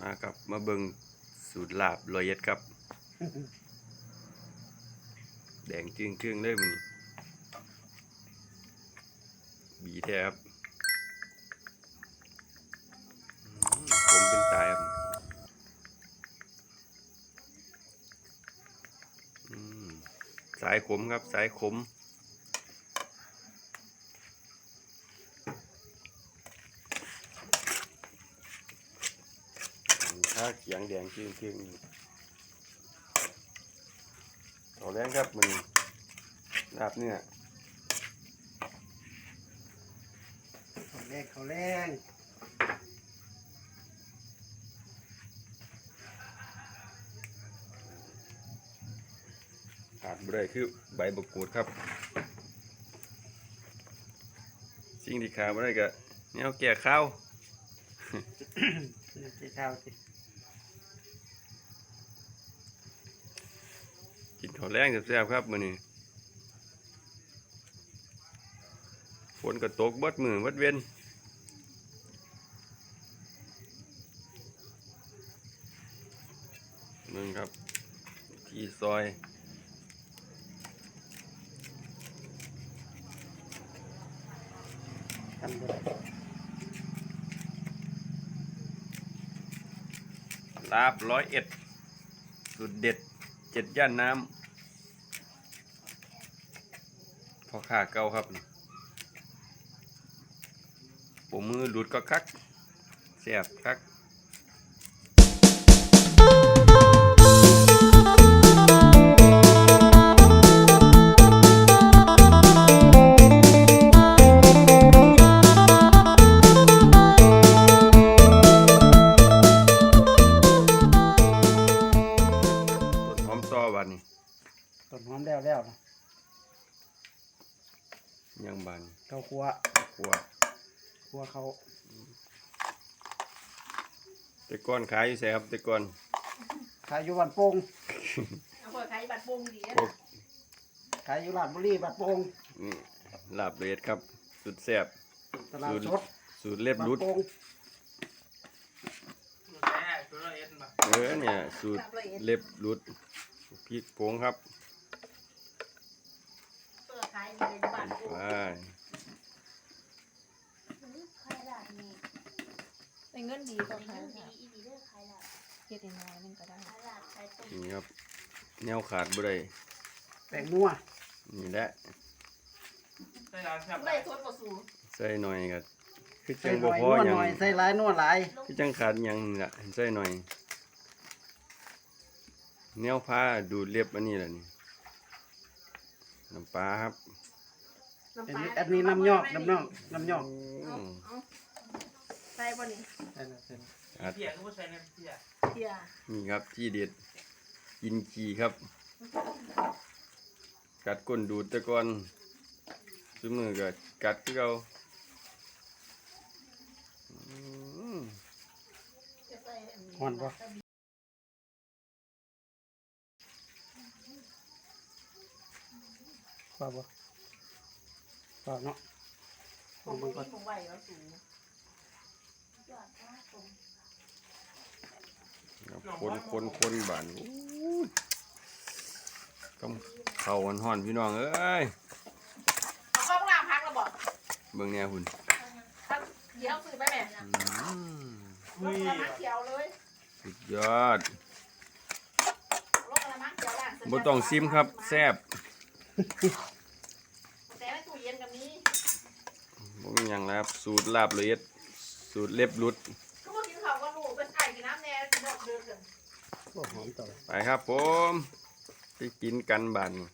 มาครับมาเบิงสูตรลาบรอยเอ็ดครับ แดงจึงครึ่งๆเลยมันบีแทบอืมผมเป็นตายครับสายขมครับ สายขม ถ้าเขียงแดงครึ่งครึ่งเอาแรงครับมันลาบเนื้อเขาแรงเขาแรงขาดบ่ได้คือใบบักกูดครับ สิ่งที่ขาดบ่ได้ก็แนวแก่ข้าวนี่จะข้าวสิ กินข้าแรงแซ่บๆครับมื้อนี้ฝนก็ตกเบิดมือเบิดเว้นมึงครับ ที่ซอยทำด้วยลาบร้อยเอ็ดสุดเด็ดเจ็ดย่านน้ำ พอขาเก่าครับผมมือหลุดก็คักเสียบคักต้นหอมซอบันนี่ต้นหอมแล้วแล้วนะ ยังบันเขาครัวขัวครัวเขาแต่ก่อนขายอยู่แซ่ครับแต่ก่อนขายอยู่บ้านโป่งเอาเปิดขายบัตรปุงดีพวกขายอยู่ลาดบุรีบ้านโป่งนี่ลาบเล็ดครับ สุดแซ่บตลาดสดสูตรเล็บบ้านรุดโป่งเออเนี่ย สูตรเล็บรุดพริกผงครับ เปิดขายดีเลยบัตรปุง ไป ขายหลาดนี่เป็นเงินดีกว่ามีขายเรื่องดีอีดีเด้อขายหลาดเฮ็ดน้อยนึงก็ได้ขายหลาดขายต้มนี่ครับ แนวขาดบ่ได้แป้งนัวนี่แหละได้ทดบ่สูใส่หน่อยก็คือใส่จังหบ่น่อยพอนัวหยัหงน่อยใส่หลายนัวหลายคือจังขาดหยังนี่ล่ะใส่หน่อย แนวผ้าดูดเล็บอันนี้ล่ะนี่น้ำปลาครับ อันนี้อันนี้น้ำยอกน้ำยอกน้ำยอกอืมใส่บ่นี่ใส่แล้วใส่แล้วอัดเพียก็ผู้ใช้เนี่ยเพียเที่ยนี่ครับที่เด็ดกินขี้ครับ กัดก้นดูดแตะก่อนซุมือก็กัดคือเก่าอืมจะใส่อันนี้หอนปะปลาปะ ปลาเนาะผเอามเบิ่งก่อนผมไหวแล้วสูยอดมากตรงครับคนคนคนบานอู้ยต้องเข่าห่อนๆพี่น้องเอ้ยเอาเข้าห้องน้ำพักแล้วบ่เบิ่งแน่หุ่นพักเดี๋ยวซื้อไปแม่อืมลงกระมังเขียวเลยสุดยอดลงกระมังเขียวล่างบ่ต้องซิมครับแซ่บ แต่ในตู้เย็นก็มี บ่มีหยังแล้วครับ สูตรลาบละเอียดสูตรเล็บหลุดก็บ่กินข้าวก็ลูกเป็นไอ้กินน้ำแน่กินดอกเดือดกันโอ้หอมต่อ ไปครับผมไปกินกันบานนี้